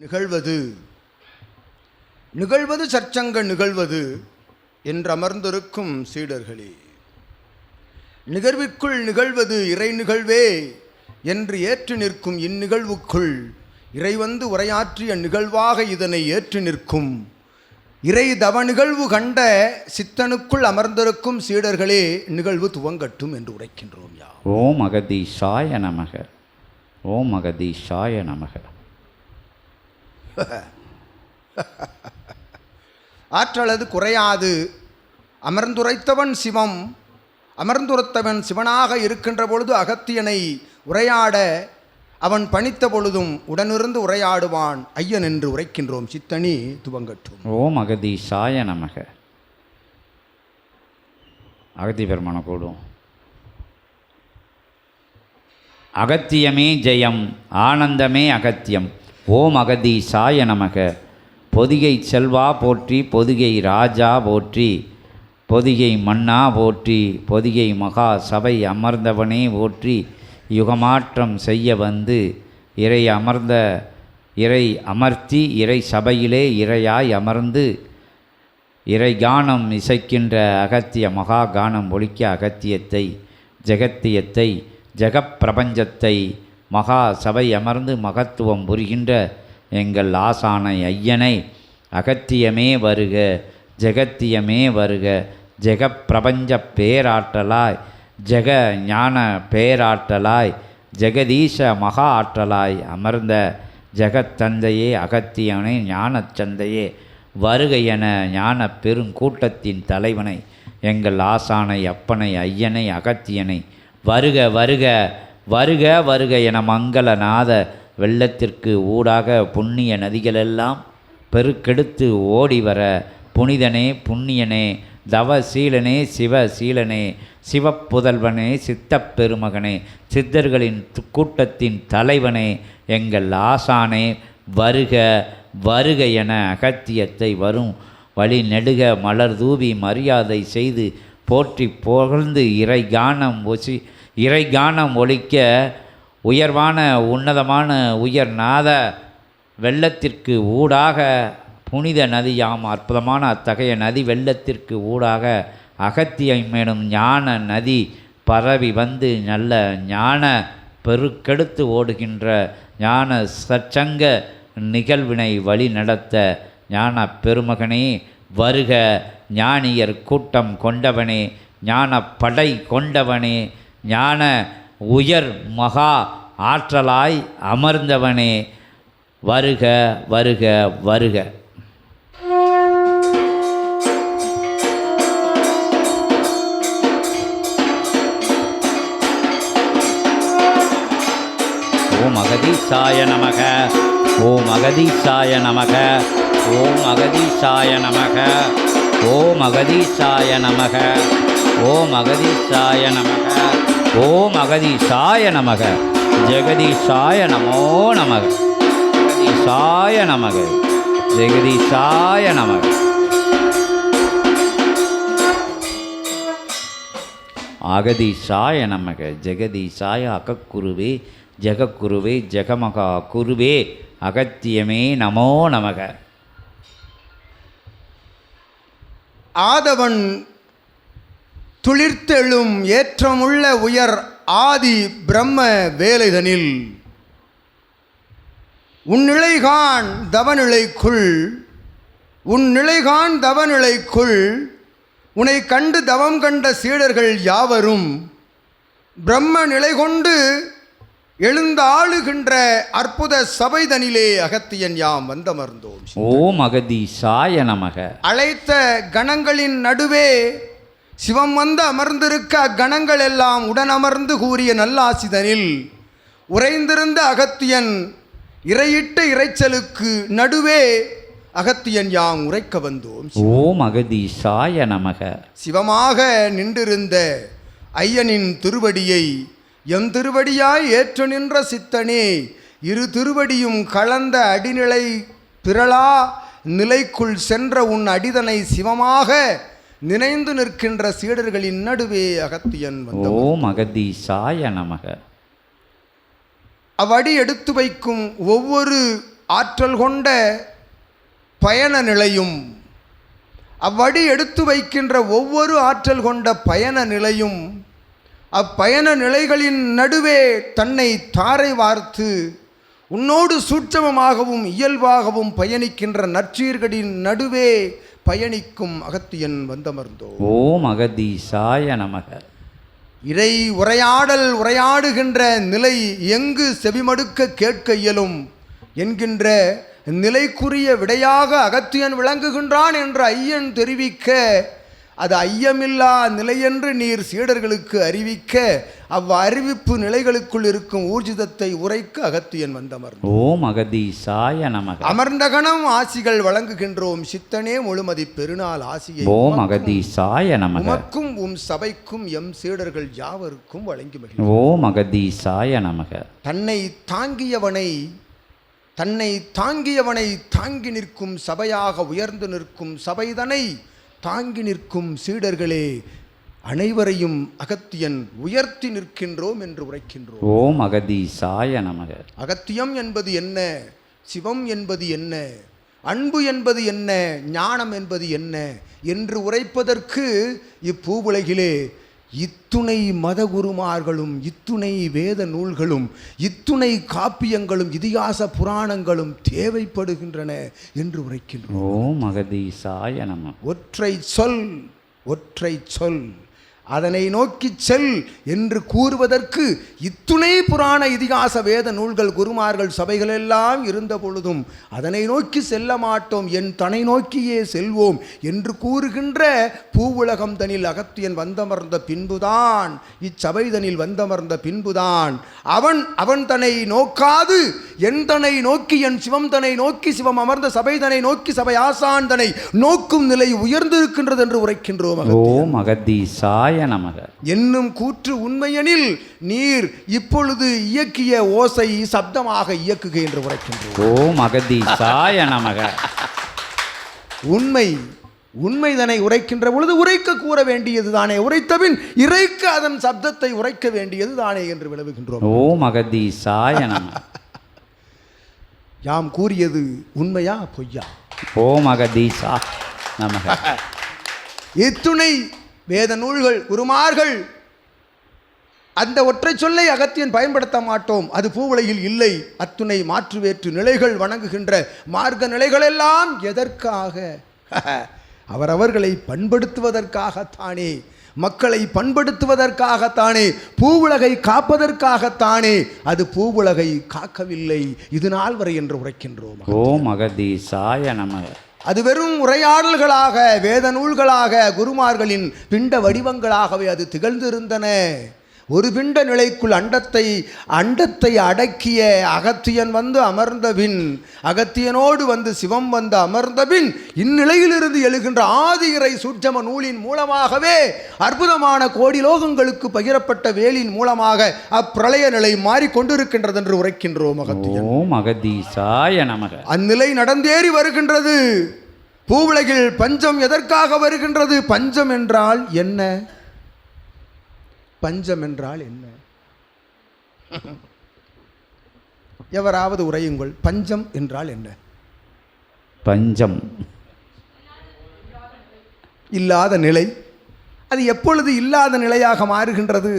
நிகழ்வது. நிகழ்வது சற்சங்க நிகழ்வது என்றமர்ந்திருக்கும் சீடர்களே. நிகழ்விற்குள் நிகழ்வது இறை நிகழ்வே என்று ஏற்று நிற்கும் இந்நிகழ்வுக்குள் இறை வந்து உரையாற்றிய நிகழ்வாக இதனை ஏற்று நிற்கும். இறை தவ நிகழ்வு கண்ட சித்தனுக்குள் அமர்ந்திருக்கும் சீடர்களே நிகழ்வு துவங்கட்டும் என்று உரைக்கின்றோம் யா ஓம் அகதீஷாய நமக. ஓம் அகதீஷாய நமக. ஆற்றலது குறையாது. அமர்ந்துரைத்தவன் சிவம். அமர்ந்துரைத்தவன் சிவனாக இருக்கின்ற பொழுது அகத்தியனை உரையாட அவன் பணித்த பொழுதும் உடனிருந்து உரையாடுவான். ஐயன் என்று உரைக்கின்றோம். சித்தனி துவங்கட்டும். ஓம் அகதீஷாய நமக. அகதி பெருமான கூடும் அகத்தியமே ஜெயம் ஆனந்தமே அகத்தியம். ஓம் அகதி சாய நமக பொதிகை செல்வா போற்றி பொதிகை ராஜா போற்றி பொதிகை மன்னா போற்றி பொதிகை மகா சபை அமர்ந்தவனே போற்றி யுகமாற்றம் செய்ய வந்து இறை அமர்ந்த இறை அமர்த்தி இறை சபையிலே இறையாய் அமர்ந்து இறை கானம் இசைக்கின்ற அகத்திய மகா கானம் ஒழிக்க அகத்தியத்தை ஜெகத்தியத்தை ஜெகப்பிரபஞ்சத்தை மகா சபை அமர்ந்து மகத்துவம் புரிகின்ற எங்கள் ஆசானை ஐயனை அகத்தியமே வருக ஜெகத்தியமே வருக ஜெகப்பிரபஞ்ச பேராற்றலாய் ஜெக ஞான பேராற்றலாய் ஜெகதீச மகா ஆற்றலாய் அமர்ந்த ஜெகத்தந்தையே அகத்தியனை ஞானச்சந்தையே வருக என ஞான பெருங்கூட்டத்தின் தலைவனை எங்கள் ஆசானை அப்பனை ஐயனை அகத்தியனை வருக வருக வருக வருக என மங்களநாத வெள்ளத்திற்கு ஊடாக புண்ணிய நதிகளெல்லாம் பெருக்கெடுத்து ஓடி வர. புனிதனே புண்ணியனே தவசீலனே சிவசீலனே சிவப்புதல்வனே சித்தப்பெருமகனே சித்தர்களின் து- கூட்டத்தின் தலைவனே எங்கள் ஆசானே வருக வருக என அகத்தியத்தை வரும். வழி நெடுக மலர் தூவி மரியாதை செய்து போற்றி புகழ்ந்து இறை கானம் ஒசி இறை கானம் ஒழிக்க உயர்வான உன்னதமான உயர்நாத வெள்ளத்திற்கு ஊடாக புனித நதியாம் அற்புதமான அத்தகைய நதி வெள்ளத்திற்கு ஊடாக அகத்தியம் மேலும் ஞான நதி பரவி வந்து நல்ல ஞான பெருக்கெடுத்து ஓடுகின்ற ஞான சச்சங்க நிகழ்வினை வழி நடத்த ஞான பெருமகனே வருக. ஞானியர் கூட்டம் கொண்டவனே ஞான படை கொண்டவனே ஞான உயர் மகா ஆற்றலாய் அமர்ந்தவனே. வருக வருக வருக. ஓம் அகதீசாய நமக ஓம் அகதீசாய நமக ஓம் அகதீசாய நமக ஓம் அகதீசாய நமக ஓம் அகதீசாய நமக. ஓம் அகதீசாய நமக. ஜெகதீசாய நமோ நமக. ஜெகதீசாய நமக. ஜெகதீசாய நமக. அகதீசாய நமக. ஜெகதீசாய அகக்குருவே ஜெகக்குருவே ஜெகமகா குருவே அகத்தியமே நமோ நமக. ஆதவன் துளிர்த்தெழும் ஏற்றமுள்ள உயர் ஆதி பிரம்ம வேலைதனில். உன் நிலைகான் தவநிலைக்குள் உன் நிலைகான் தவநிலைக்குள் உன்னை கண்டு தவம் கண்ட சீடர்கள் யாவரும் பிரம்ம நிலை கொண்டு எழுந்தாளுகின்ற அற்புத சபைதனிலே அகத்தியன் யாம் வந்தமர்ந்தோம். ஓம் அகதீசாய நமக. அழைத்த கணங்களின் நடுவே சிவம் வந்து அமர்ந்திருக்க அக்கணங்கள் எல்லாம் உடனமர்ந்து கூறிய நல்லாசிதனில் உறைந்திருந்த அகத்தியன் இறையிட்ட இறைச்சலுக்கு நடுவே அகத்தியன் யாம் உரைக்க வந்தோம். ஓம் அகதீசாய நமக. சிவமாக நின்றிருந்த ஐயனின் திருவடியை எம் திருவடியாய் ஏற்று நின்ற சித்தனே இரு திருவடியும் கலந்த அடிநிலை பிறளா நிலைக்குள் சென்ற உன் அடிதனை சிவமாக நினைந்து நிற்கின்ற சீடர்களின் நடுவே அகத்தியன் ஓம் அகதீசாய நமக. அவ்வடி எடுத்து வைக்கும் ஒவ்வொரு ஆற்றல் கொண்ட பயண நிலையும் அவ்வடி எடுத்து வைக்கின்ற ஒவ்வொரு ஆற்றல் கொண்ட பயண நிலையும் அப்பயண நிலைகளின் நடுவே தன்னை தாரை வார்த்து உன்னோடு சூட்சமமாகவும் இயல்பாகவும் பயணிக்கின்ற நற்சீர்களின் நடுவே பயணிக்கும் அகத்தியன் வந்தமர்ந்தோ. ஓம் அகதீசாய நமக. இறை உரையாடல் உரையாடுகின்ற நிலை எங்கு செவிமடுக்க கேட்க இயலும் என்கின்ற நிலைக்குரிய விடையாக அகத்தியன் விளங்குகின்றான் என்று ஐயன் தெரிவிக்க அது ஐயமில்லா நிலையென்று நீர் சீடர்களுக்கு அறிவிக்க அவ் அறிவிப்பு நிலைகளுக்குள் இருக்கும் ஊர்ஜிதத்தை உரைக்க அகத்தியன் வந்தமர் ஓம் அகதீசாய நமக. அமர்ந்த கணம் ஆசிகள் வழங்குகின்றோம். சித்தனே முழுமதி பெருநாள் ஆசியை ஓம் அகதீசாய நமக. உமக்கும் உம் சபைக்கும் எம் சீடர்கள் யாவருக்கும் வழங்கி ஓம் அகதீசாய நமக. தன்னை தாங்கியவனை தன்னை தாங்கியவனை தாங்கி நிற்கும் சபையாக உயர்ந்து நிற்கும் சபைதனை தாங்கி நிற்கும் சீடர்களே அனைவரையும் அகத்தியன் உயர்த்தி நிற்கின்றோம் என்று உரைக்கின்றோம். ஓம் அகதீசாய நமக. அகத்தியம் என்பது என்ன? சிவம் என்பது என்ன? அன்பு என்பது என்ன? ஞானம் என்பது என்ன? என்று உரைப்பதற்கு இப்பூவுலகிலே இத்துணை மதகுருமார்களும் இத்துணை வேத நூல்களும் இத்துணை காப்பியங்களும் இதிகாச புராணங்களும் தேவைப்படுகின்றன என்று உரைக்கின்றோம். ஓம் அகதீசாய நம. ஒற்றை சொல் ஒற்றை சொல். அதனை நோக்கிச் செல் என்று கூறுவதற்கு இத்துணை புராண இதிகாச வேத நூல்கள் குருமார்கள் சபைகள் எல்லாம் இருந்த பொழுதும் அதனை நோக்கி செல்ல மாட்டோம் என் தனை நோக்கியே செல்வோம் என்று கூறுகின்ற பூவுலகம் தனில் அகத்தியன் வந்தமர்ந்த பின்புதான் இச்சபை தனில் வந்தமர்ந்த பின்புதான் அவன் அவன் தன்னை நோக்காது என் தனை நோக்கி என் சிவம் தனை நோக்கி சிவம் அமர்ந்த சபை தனை நோக்கி சபை ஆசான் தனை நோக்கும் நிலை உயர்ந்திருக்கின்றது என்று உரைக்கின்றோம் அகத்தியன். ஓம் நமக என்னும் கூற்று உண்மையெனில் நீர் இப்பொழுது இயக்கிய ஓசை சப்தமாக இயக்குக என்று உரைக்கின்றோம். ஓம் அகதீசாய நமக. உண்மை உண்மைதனை உரைக்கின்ற பொழுது உரைக்க கூற வேண்டியது தானே உரைத்தபின் இறைக்க அதன் சப்தத்தை உரைக்க வேண்டியது தானே என்று விளவுகின்றோம் ஓம் அகதீசாய நம யாம் கூறியது உண்மையா பொய்யா? ஓம் அகதீசா நமக. இத்துணை வேத நூல்கள் குருமார்கள். அந்த ஒற்றை சொல்லை அகத்தியன் பயன்படுத்த மாட்டோம். அது பூவுலையில் இல்லை. அத்துணை மாற்று வேற்று நிலைகள் வணங்குகின்ற மார்க்க நிலைகளெல்லாம் எதற்காக? அவரவர்களை பண்படுத்துவதற்காகத்தானே. மக்களை பண்படுத்துவதற்காகத்தானே. பூவுலகை காப்பதற்காகத்தானே. அது பூவுலகை காக்கவில்லை. இது நாள் வரை என்று உரைக்கின்றோம். ஓம் அகதீசாய நமக. அது வெறும் உரையாடல்களாக வேத நூல்களாக குருமார்களின் பிண்ட வடிவங்களாகவே அது திகழ்ந்திருந்தன. ஒரு பிண்ட நிலைக்குள் அண்டத்தை அண்டத்தை அடக்கிய அகத்தியன் வந்து அமர்ந்த பின் அகத்தியனோடு வந்து சிவம் வந்து அமர்ந்த பின் இந்நிலையிலிருந்து எழுகின்ற ஆதி இறை சூட்சம நூலின் மூலமாகவே அற்புதமான கோடி லோகங்களுக்கு பகிரப்பட்ட வேலின் மூலமாக அப்பிரளய நிலை மாறிக்கொண்டிருக்கின்றது என்று உரைக்கின்றோம் அகத்தியன். ஓம் அகதீசாய நமக. அந்நிலை நடந்தேறி வருகின்றது. பூவுலகில் பஞ்சம் எதற்காக வருகின்றது? பஞ்சம் என்றால் என்ன? பஞ்சம் என்றால் என்ன? எவராவது உரையுங்கள் பஞ்சம் என்றால் என்ன? பஞ்சம். இல்லாத நிலை. அது எப்பொழுது இல்லாத நிலையாக மாறுகின்றது?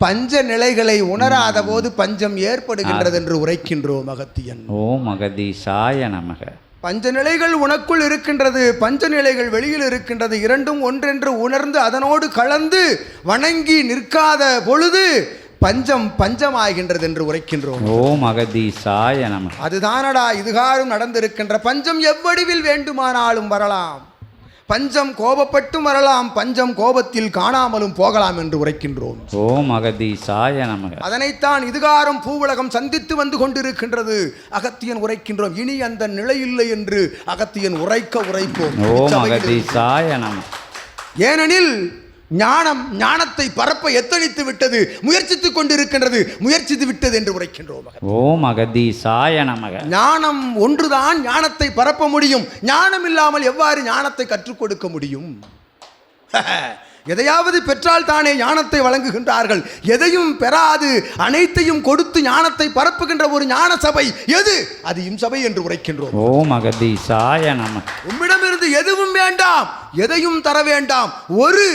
பஞ்ச நிலைகளை உணராத போது பஞ்சம் ஏற்படுகின்றது என்று உரைக்கின்றோம் அகத்தியன் ஓம் அகதீசாய நமக. பஞ்ச நிலைகள் உனக்குள் இருக்கின்றது பஞ்ச நிலைகள் வெளியில் இருக்கின்றது இரண்டும் ஒன்றென்று உணர்ந்து அதனோடு கலந்து வணங்கி நிற்காத பொழுது பஞ்சம் பஞ்சமாகின்றது என்று உரைக்கின்றோம். ஓம் அகதீசாய நமக அதுதானடா இதுகாரும் நடந்திருக்கின்ற பஞ்சம் எவ்வடிவில் வேண்டுமானாலும் வரலாம். பஞ்சம் கோபப்பட்டும் வரலாம் பஞ்சம் கோபத்தில் காணாமலும் போகலாம் என்று உரைக்கின்றோம். ஓம் அகதீசாய நமக. அதனைத்தான் இதுகாரம் பூவுலகம் சந்தித்து வந்து கொண்டிருக்கின்றது. அகத்தியன் உரைக்கின்றோம். இனி அந்த நிலை இல்லை என்று அகத்தியன் உரைக்க உரைப்போம். ஓம் அகதீசாய நம ஏனெனில் ஞானம் ஞானத்தை பரப்ப எத்தனித்து விட்டது முயற்சித்துக் கொண்டிருக்கின்றது முயற்சித்து விட்டது என்று உரைக்கின்றோம் ஓம் அகதீசாய நமக. ஞானம் ஒன்றுதான் ஞானத்தை பரப்ப முடியும் ஞானம் இல்லாமல் எவ்வாறு ஞானத்தை கற்றுக் கொடுக்க முடியும்? எதையாவது பெற்றால் தானே ஞானத்தை வழங்குகின்றார்கள். எதையும் பெறாது அனைத்தையும் கொடுத்து ஞானத்தை பரப்புகின்ற ஒரு ஞான சபை எது? அது இம் சபை என்று உரைக்கின்றோம் ஓம் அகதீசாய நமக. உம்மிடமிருந்து எதுவும் வேண்டாம் எதையும் தர வேண்டாம். ஒரு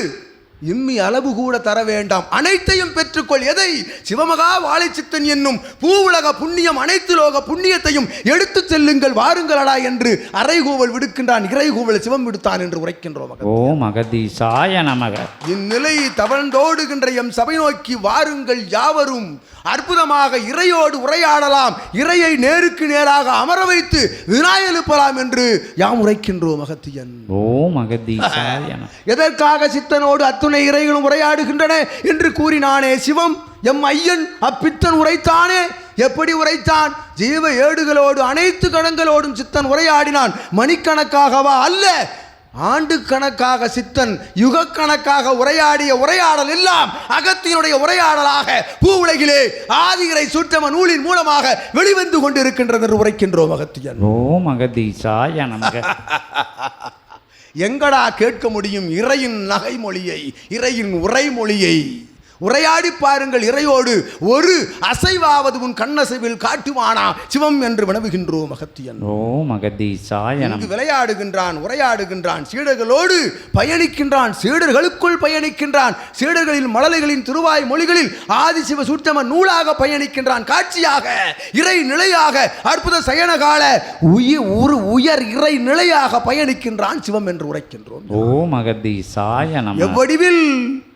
இம்மி அளவு கூட தர வேண்டாம். அனைத்தையும் பெற்றுக்கொள். எதை? சிவமகா வாழைச்சித்தன் என்னும் பூவுலக புண்ணியம் அனைத்து லோக புண்ணியத்தையும் எடுத்துச் செல்லுங்கள் வாருங்களடா என்று அறைகூவல் விடுக்கின்றான். இறைகூவல் சிவம் விடுத்தான் என்று உரைக்கின்றோம் மகன். ஓம் அகதீசாய நமக. இந்நிலை தவழ்ந்தோடுகின்ற எம் சபை நோக்கி வாருங்கள் யாவரும். அற்புதமாக இறையோடு உரையாடலாம். இறையை நேருக்கு நேராக அமர வைத்து வினாயெழுப்பலாம் என்று யாம் உரைக்கின்றோம் அகத்தியன் ஓம் அகதீசாய நமக. எதற்காக சித்தனோடு அத்துணை இறைகளும் உரையாடுகின்றன என்று கூறினானே சிவம். எம் ஐயன் அப்பித்தன் உரைத்தானே. எப்படி உரைத்தான்? ஜீவ ஏடுகளோடு அனைத்து கணங்களோடும் சித்தன் உரையாடினான். மணிக்கணக்காகவா அல்ல ஆண்டு கணக்காக சித்தன் யுக கணக்காக உரையாடிய உரையாடல் எல்லாம் அகத்தினுடைய உரையாடலாக பூ உலகிலே ஆதிகரை சுற்றம நூலின் மூலமாக வெளிவந்து கொண்டிருக்கின்றது என்று உரைக்கின்றோம் அகத்தியன். ஓம் அகதீசாய நமக. எங்கடா கேட்க முடியும் இறையின் நகைமொழியை இறையின் உரைமொழியை? உரையாடி பாருங்கள் இறையோடு. ஒரு அசைவாவது உன் கண்ணசைவில் காட்டுவானா? சிவம் என்று ஓம் அகதீசாய இங்கு நமக விளையாடுகின்றான் உரையாடுகின்றான் சீடர்களோடு பயணிக்கின்றான் சீடர்களுக்குள் பயணிக்கின்றான் சீடர்களின் மழலைகளின் திருவாய் மொழிகளில் ஆதிசிவ சூட்சம நூலாக பயணிக்கின்றான். காட்சியாக இறை நிலையாக அற்புத சயனகால உயிர் ஒரு உயர் இறை நிலையாக பயணிக்கின்றான் சிவம் என்று உரைக்கின்றோம். ஓம் அகதீசாய நமக எவ்வடிவில்?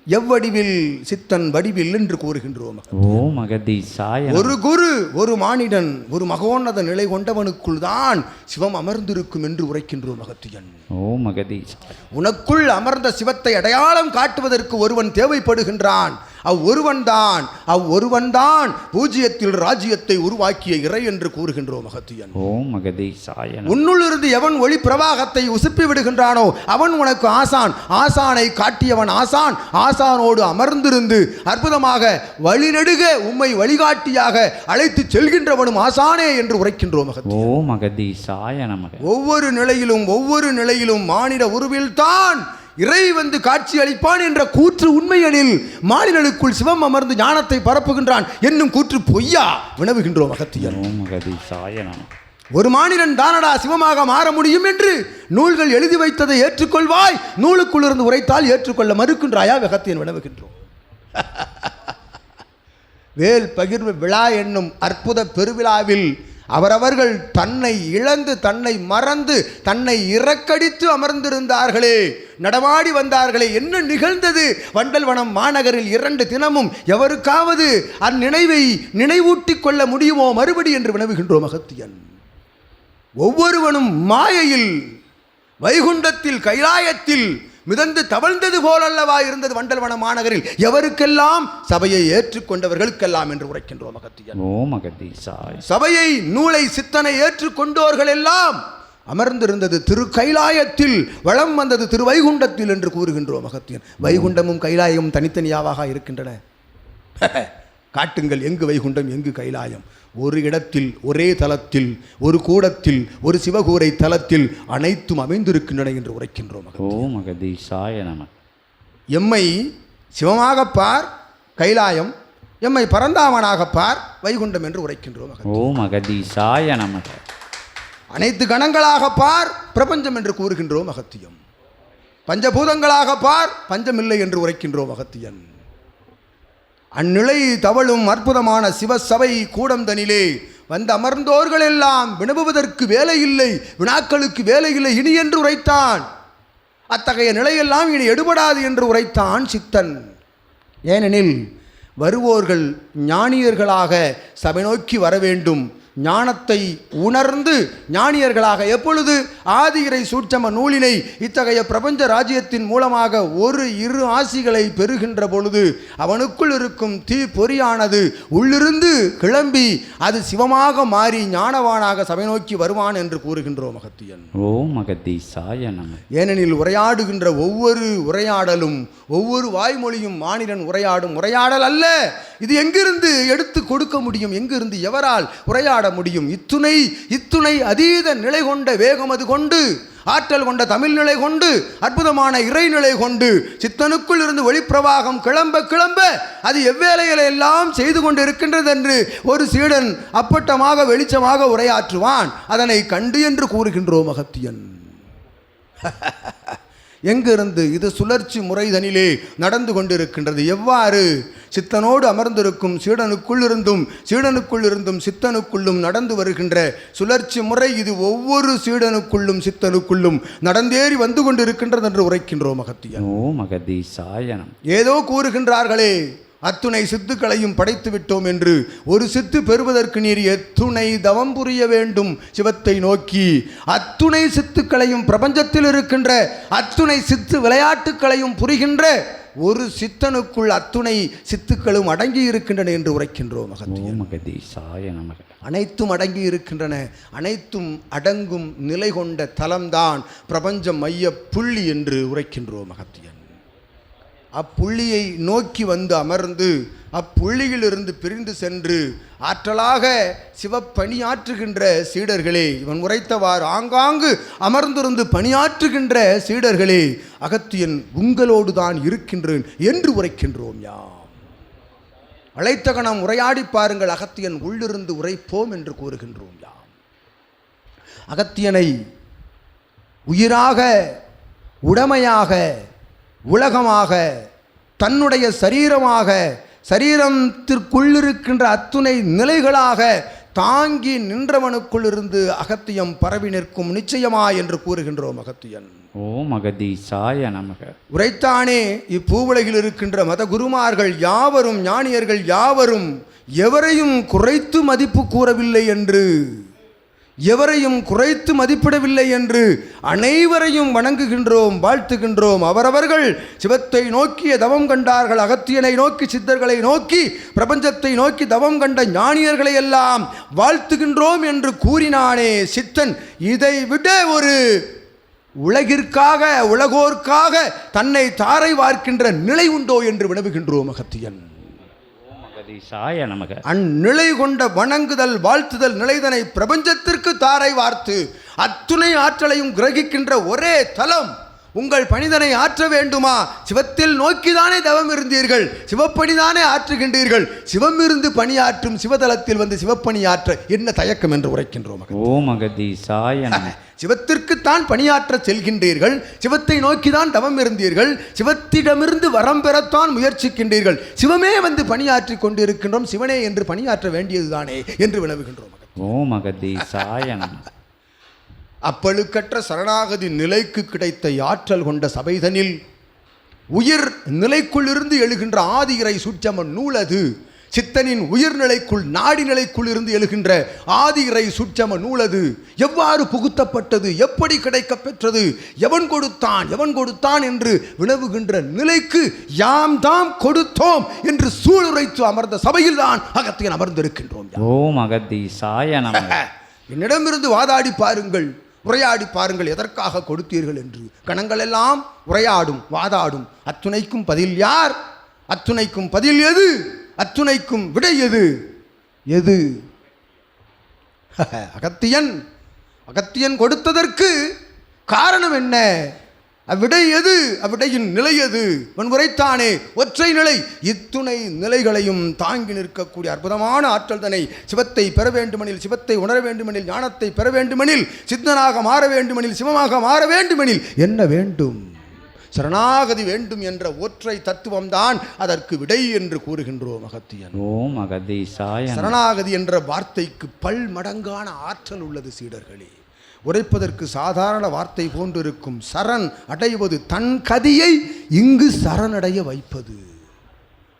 எவ்வடிவில் சித்தன் வடிவில் என்று கூறுகின்றோம். ஓம் அகதீசாய ஒரு குரு ஒரு மானிடன் ஒரு மகோன்னத நிலை கொண்டவனுக்குள் தான் சிவம் அமர்ந்திருக்கும் என்று உரைக்கின்றோம் அகத்தியன் ஓம் அகதீசாய உனக்குள் அமர்ந்த சிவத்தை அடையாளம் காட்டுவதற்கு ஒருவன் தேவைப்படுகின்றான். அவ்வொருவன்தான் அவ்வொருவன்தான் பூஜ்யத்தில் ராஜ்யத்தை உருவாக்கிய இறை என்று கூறுகின்றோம் அகத்தியன் ஓம் அகதீசாய நமக உன்னுள்ளிருந்து எவன் ஒளி பிரவாகத்தை உசுப்பி விடுகின்றானோ அவன் உனக்கு ஆசான். ஆசானை காட்டியவன் ஆசான். ஆசானோடு அமர்ந்திருந்து அற்புதமாக வழிநெடுக உம்மை வழிகாட்டியாக அழைத்து செல்கின்றவனும் ஆசானே என்று உரைக்கின்றோம் ஓம் அகதீசாய நமக. ஒவ்வொரு நிலையிலும் ஒவ்வொரு நிலையிலும் மானிட உருவில்தான் இறை வந்து காட்சி அளிப்பான் என்ற கூற்று உண்மையெனில் மானிடனுக்குள் சிவம் அமர்ந்து ஞானத்தை பரப்புகின்றான் என்னும் கூற்று பொய்யா வினவுகின்றோம் நமக ஒரு மானிடன் தானடா சிவமாக மாற முடியும் என்று நூல்கள் எழுதி வைத்ததை ஏற்றுக்கொள்வாய் நூலுக்குள் இருந்து உரைத்தால் ஏற்றுக்கொள்ள மறுக்கின்றாயா வெகத்தியன் வினவுகின்றோம். வேல் பகிர்வு விழா என்னும் அற்புத பெருவிழாவில் அவரவர்கள் தன்னை இழந்து தன்னை மறந்து தன்னை இறக்கடித்து அமர்ந்திருந்தார்களே. நடமாடி வந்தார்களே. என்ன நிகழ்ந்தது? வண்டல்வனம் மாநகரில் இரண்டு தினமும் எவருக்காவது அந்நினைவை நினைவூட்டிக் கொள்ள முடியுமோ மறுபடி என்று வினவுகின்றோம் அகத்தியன். ஒவ்வொருவனும் மாயையில் வைகுண்டத்தில் கைலாயத்தில் மிதந்து தவழ்ந்தது போலல்லவா இருந்தது வண்டல்வன மாநகரில்? எவருக்கெல்லாம் சபையை ஏற்றுக்கொண்டவர்களுக்கெல்லாம் என்று உரைக்கின்றோம் அகத்தியன் ஓம் அகதீசாய சபையை நூலை சித்தனை ஏற்றுக்கொண்டோர்கள் எல்லாம் அமர்ந்திருந்தது திரு கைலாயத்தில் வளம் வந்தது திரு வைகுண்டத்தில் என்று கூறுகின்றோம் அகத்தியன் வைகுண்டமும் கைலாயமும் தனித்தனியாவாக இருக்கின்றன. காட்டுங்கள் எங்கு வைகுண்டம் எங்கு கைலாயம். ஒரு இடத்தில் ஒரே தலத்தில் ஒரு கூடத்தில் ஒரு சிவகூரை தலத்தில் அனைத்தும் அமைந்திருக்கின்றன என்று உரைக்கின்றோம். ஓம் அகதீசாய நமக எம்மை சிவமாகப் பார் கைலாயம். எம்மை பரந்தாமனாகப் பார் வைகுண்டம் என்று உரைக்கின்றோம். ஓம் அகதீசாய நமக அனைத்து கணங்களாக பார் பிரபஞ்சம் என்று கூறுகின்றோம் அகத்தியம். பஞ்சபூதங்களாக பார் பஞ்சமில்லை என்று உரைக்கின்றோம் அகத்தியன். அந்நிலை தவழும் அற்புதமான சிவசபை கூடம்தனிலே வந்து அமர்ந்தோர்கள் எல்லாம் வினவுவதற்கு வேலை இல்லை வினாக்களுக்கு வேலை இல்லை இனி என்று உரைத்தான். அத்தகைய நிலையெல்லாம் இனி எடுபடாது என்று உரைத்தான் சித்தன். ஏனெனில் வருவோர்கள் ஞானியர்களாக சபை நோக்கி வர வேண்டும் ஞானத்தை உணர்ந்து ஞானியர்களாக எப்பொழுது ஆதிகிரை சூட்சம நூலினை இத்தகைய பிரபஞ்ச ராஜ்யத்தின் மூலமாக ஒரு இரு ஆசிகளை பெறுகின்ற பொழுது அவனுக்குள் இருக்கும் தீ பொறியானது உள்ளிருந்து கிளம்பி அது சிவமாக மாறி ஞானவானாக சபை நோக்கி வருவான் என்று கூறுகின்றோம் அகத்தியன் ஓம் அகதீசாய நமக ஏனெனில் உரையாடுகின்ற ஒவ்வொரு உரையாடலும் ஒவ்வொரு வாய்மொழியும் மானிடன் உரையாடும் உரையாடல் அல்ல. இது எங்கிருந்து எடுத்து கொடுக்க முடியும்? எங்கிருந்து எவரால் உரையாட முடியும். இத்துணை இத்துணை அதீத நிலை கொண்ட வேகம் அது கொண்டு ஆற்றல் கொண்ட தமிழ்நிலை கொண்டு அற்புதமான இறைநிலை கொண்டு சித்தனுக்குள் இருந்து ஒளிப்பிரவாகம் கிளம்ப கிளம்ப அது எவ்வேளைகளை எல்லாம் செய்து கொண்டு இருக்கின்றது என்று ஒரு சீடன் அப்பட்டமாக வெளிச்சமாக உரையாற்றுவான். அதனை கண்டு என்று கூறுகின்றோம் அகத்தியன். எங்கிருந்து இது சுழற்சி முறைதனிலே நடந்து கொண்டிருக்கின்றது? எவ்வாறு? சித்தனோடு அமர்ந்திருக்கும் சீடனுக்குள் இருந்தும் சீடனுக்குள் இருந்தும் சித்தனுக்குள்ளும் நடந்து வருகின்ற சுழற்சி முறை இது ஒவ்வொரு சீடனுக்குள்ளும் சித்தனுக்குள்ளும் நடந்தேறி வந்து கொண்டிருக்கின்றது என்று உரைக்கின்றோம் அகத்தியன் ஓம் அகதீசாய நம ஏதோ கூறுகின்றார்களே. அத்துணை சித்துக்களையும் படைத்து விட்டோம் என்று ஒரு சித்து பெறுவதற்கு நீர் எத்துணை தவம் புரிய வேண்டும் சிவத்தை நோக்கி. அத்துணை சித்துக்களையும் பிரபஞ்சத்தில் இருக்கின்ற அத்துணை சித்து விளையாட்டுக்களையும் புரிகின்ற ஒரு சித்தனுக்குள் அத்துணை சித்துக்களும் அடங்கி இருக்கின்றன என்று உரைக்கின்றோம் நமக. அனைத்தும் அடங்கி இருக்கின்றன. அனைத்தும் அடங்கும் நிலை கொண்ட தலம்தான் பிரபஞ்ச மைய புள்ளி என்று உரைக்கின்றோம் அகத்தியன் அப்புள்ளியை நோக்கி வந்து அமர்ந்து அப்புள்ளியிலிருந்து பிரிந்து சென்று ஆற்றலாக சிவப்பணியாற்றுகின்ற சீடர்களே இவன் உரைத்தவாறு ஆங்காங்கு அமர்ந்திருந்து பணியாற்றுகின்ற சீடர்களே அகத்தியன் உங்களோடு தான் இருக்கின்றேன் என்று உரைக்கின்றோம் யாம். அழைத்த கணம் உரையாடி பாருங்கள் அகத்தியன் உள்ளிருந்து உரைப்போம் என்று கூறுகின்றோம் யாம். அகத்தியனை உயிராக உடமையாக உலகமாக தன்னுடைய சரீரமாக சரீரத்திற்குள்ளிருக்கின்ற அத்துணை நிலைகளாக தாங்கி நின்றவனுக்குள் இருந்து அகத்தியம் பரவி நிற்கும் நிச்சயமா என்று கூறுகின்றோம் அகத்தியன். ஓம் அகதீசாய நமக. உரைத்தானே இப்பூவுலகில் இருக்கின்ற மத குருமார்கள் யாவரும் ஞானியர்கள் யாவரும் எவரையும் குறைத்து மதிப்பு கூறவில்லை என்று எவரையும் குறைத்து மதிப்பிடவில்லை என்று அனைவரையும் வணங்குகின்றோம் வாழ்த்துகின்றோம். அவரவர்கள் சிவத்தை நோக்கிய தவம் கண்டார்கள் அகத்தியனை நோக்கி சித்தர்களை நோக்கி பிரபஞ்சத்தை நோக்கி தவம் கண்ட ஞானியர்களை எல்லாம் வாழ்த்துகின்றோம் என்று கூறினானே. சித்தன் இதை விட ஒரு உலகிற்காக உலகோர்க்காக தன்னை தாரை வார்க்கின்ற நிலை உண்டோ? என்று வினவுகின்றோம் அகத்தியன். ஓம் நமக. அந்நிலை கொண்ட வணங்குதல் வாழ்த்துதல் நிலைதனை பிரபஞ்சத்திற்கு தாரை வார்த்து அத்துணை ஆற்றலையும் கிரகிக்கின்ற ஒரே தலம். உங்கள் பணிதனை ஆற்ற வேண்டுமா? சிவத்தில் நோக்கிதானே தவம் இருந்தீர்கள். சிவப்பணிதானே ஆற்றுகின்றீர்கள். சிவம் இருந்து பணியாற்றும் சிவதலத்தில் வந்து சிவப்பணியாற்ற என்ன தயக்கம் என்று உரைக்கின்றோம் அகதீசாய நம. சிவத்திற்குத்தான் பணியாற்ற செல்கின்றீர்கள். சிவத்தை நோக்கிதான் தவம் இருந்தீர்கள். சிவத்திடமிருந்து வரம் பெறத்தான் முயற்சிக்கின்றீர்கள். சிவமே வந்து பணியாற்றி கொண்டிருக்கின்றோம். சிவனே என்று பணியாற்ற வேண்டியதுதானே என்று வினவுகின்றோம் மகன். ஓம் அகதீசாய நம. அப்பழுக்கற்ற சரணாகதி நிலைக்கு கிடைத்த ஆற்றல் கொண்ட சபைதனில் உயிர் நிலைக்குள்ளிருந்து எழுகின்ற ஆதியிறை சுற்றம நூலது. சித்தனின் உயிர்நிலைக்குள் நாடி நிலைக்குள் இருந்து எழுகின்ற ஆதியிறை சுற்றம நூலது. எவ்வாறு புகுத்தப்பட்டது? எப்படி கிடைக்கப் பெற்றது? எவன் கொடுத்தான்? எவன் கொடுத்தான் என்று வினவுகின்ற நிலைக்கு யாம் தாம் கொடுத்தோம் என்று சூளுரைத்து அமர்ந்த சபையில்தான் அகத்தியன் அமர்ந்திருக்கின்றோம் ஓம் அகதீசாய நம என்னிடமிருந்து வாதாடி பாருங்கள். உரையாடி பாருங்கள் எதற்காக கொடுத்தீர்கள் என்று. கணங்களெல்லாம் உரையாடும் வாதாடும். அத்துணைக்கும் பதில் யார்? அத்துணைக்கும் பதில் எது? அத்துணைக்கும் விடை எது? எது? அகத்தியன். அகத்தியன் கொடுத்ததற்கு காரணம் என்ன? அவ்விடை எது? அவ்விடையின் நிலை எது? உரைத்தானே ஒற்றை நிலை. இத்துணை நிலைகளையும் தாங்கி நிற்கக்கூடிய அற்புதமான ஆற்றல் தன்னை சிவத்தை பெற வேண்டுமெனில் சிவத்தை உணர வேண்டுமெனில் ஞானத்தை பெற வேண்டுமெனில் சித்தனாக மாற வேண்டுமெனில் சிவமாக மாற வேண்டுமெனில் என்ன வேண்டும்? சரணாகதி வேண்டும் என்ற ஒற்றை தத்துவம்தான் அதற்கு விடை என்று கூறுகின்றோம் அகத்தியன். ஓம் நம சரணாகதி என்ற வார்த்தைக்கு பல் மடங்கான ஆற்றல் உள்ளது சீடர்களே. உரைப்பதற்கு சாதாரண வார்த்தை போன்றிருக்கும் சரண் அடைவது தன் கதியை இங்கு சரணடைய வைப்பது.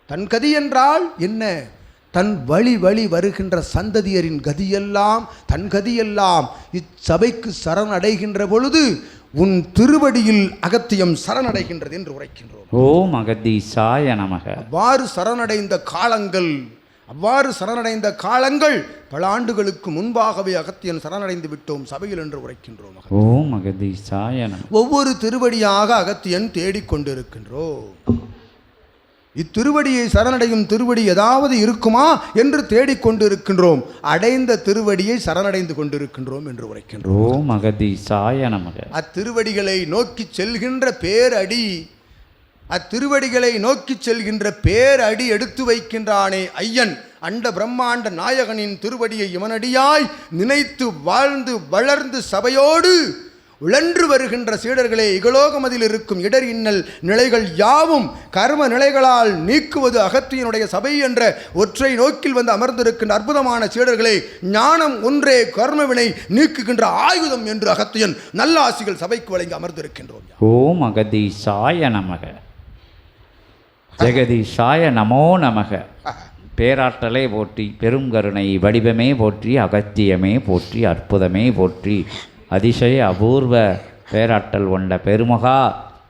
தன் கதி என்றால் என்ன? தன் வழி வழி வருகின்ற சந்ததியரின் கதியெல்லாம் தன் கதியெல்லாம் இச்சபைக்கு சரணடைகின்ற பொழுது உன் திருவடியில் அகத்தியம் சரணடைகின்றது என்று உரைக்கின்றோம். ஓம் அகதீசாய நமக. அவ்வாறு சரணடைந்த காலங்கள் அவ்வாறு சரணடைந்த காலங்கள் பல ஆண்டுகளுக்கு முன்பாகவே அகத்தியன் சரணடைந்து விட்டோம் சபையில் என்று உரைக்கின்றோம். ஓம் நம. ஒவ்வொரு திருவடியாக அகத்தியன் தேடிக்கொண்டிருக்கின்றோம் இத்திருவடியை சரணடையும் திருவடி ஏதாவது இருக்குமா என்று தேடிக்கொண்டிருக்கின்றோம் அடைந்த திருவடியை சரணடைந்து கொண்டிருக்கின்றோம் என்று உரைக்கின்றோம். ஓம் அகதீசாய நமக. அத்திருவடிகளை நோக்கி செல்கின்ற பேரடி அத்திருவடிகளை நோக்கி செல்கின்ற பேரடி எடுத்து வைக்கின்றானே ஐயன். அண்ட பிரம்மாண்ட நாயகனின் திருவடியை இவனடியாய் நினைத்து வாழ்ந்து வளர்ந்து சபையோடு உழன்று வருகின்ற சீடர்களே இகலோகமதில் இருக்கும் இடர் இன்னல் நிலைகள் யாவும் கர்ம நிலைகளால் நீக்குவது அகத்தியனுடைய சபை என்ற ஒற்றை நோக்கில் வந்து அமர்ந்திருக்கின்ற அற்புதமான சீடர்களே ஞானம் ஒன்றே கர்மவினை நீக்குகின்ற ஆயுதம் என்று அகத்தியன் நல்ல ஆசிகள் சபைக்கு வழங்கி அமர்ந்திருக்கின்றோம். ஓம் அகதீசாய நமக. ஜெகதீஷாய நமோ நமக. பேராற்றலே போற்றி பெருங்கருணை வடிவமே போற்றி அகத்தியமே போற்றி அற்புதமே போற்றி. அதிசய அபூர்வ பேராற்றல் கொண்ட பெருமகா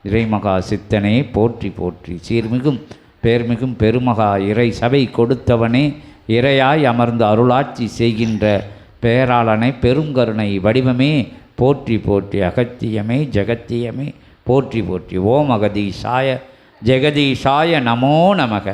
இறைமகா சித்தனே போற்றி போற்றி. சீர்மிகும் பேர்மிகும் பெருமகா இறை சபை கொடுத்தவனே இறையாய் அமர்ந்து அருளாட்சி செய்கின்ற பேராளனை பெருங்கருணை வடிவமே போற்றி போற்றி. அகத்தியமே ஜெகத்தியமே போற்றி போற்றி. ஓம் அகதீஷாய ஜெகதீஷாய நமோ நமக.